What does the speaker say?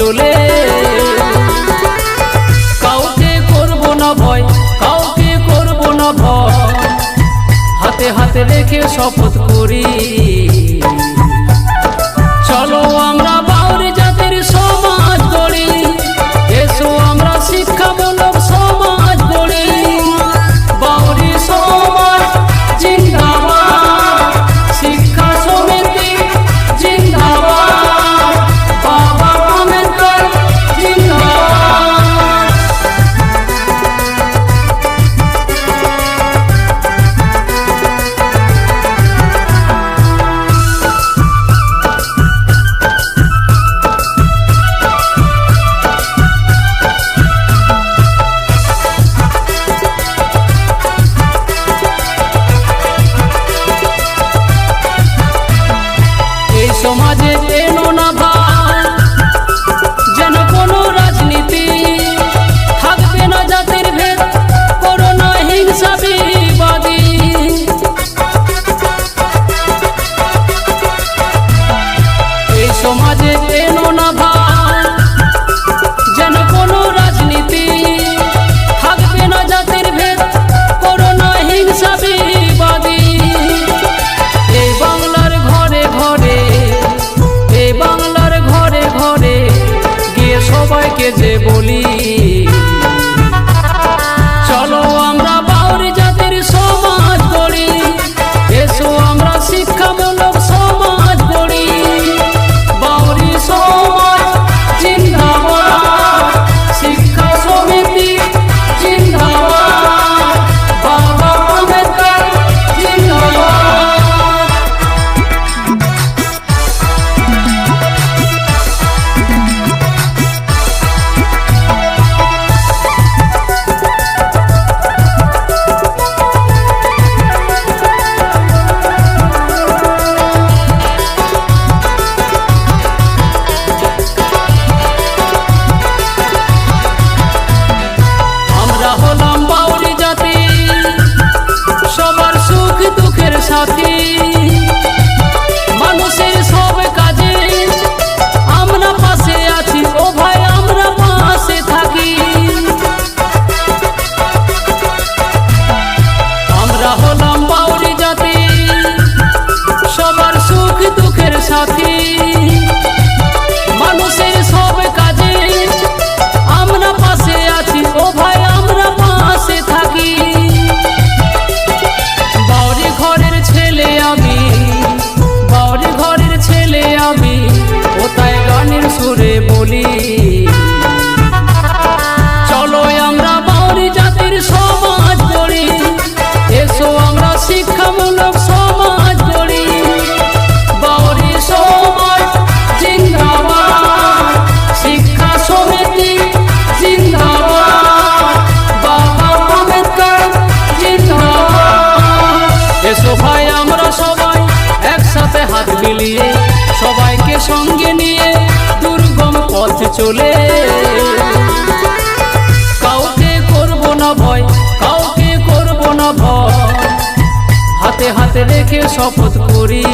চলে। কাউকে করব না ভয় কাউকে করব না ভয়। হাতে হাতে রেখে শপথ করি। সবাইকে যে বলি সাথী বলি। চলো আমরা বাউরি জাতির সমাজ গড়ি। এসো আমরা শিক্ষামূলক সমাজ গড়ি। বাউরি সমাজ জিন্দাবাদ। শিক্ষা সমিতি জিন্দাবাদ। বাবা আম্বেদকর জিন্দাবাদ। এসো ভাই, আমরা সবাই একসাথে হাত মিলিয়ে সবাইকে সঙ্গে নিয়ে চলে। কাউকে করব না ভয় কাউকে করব না ভয়। হাতে হাতে রেখে শপথ করি।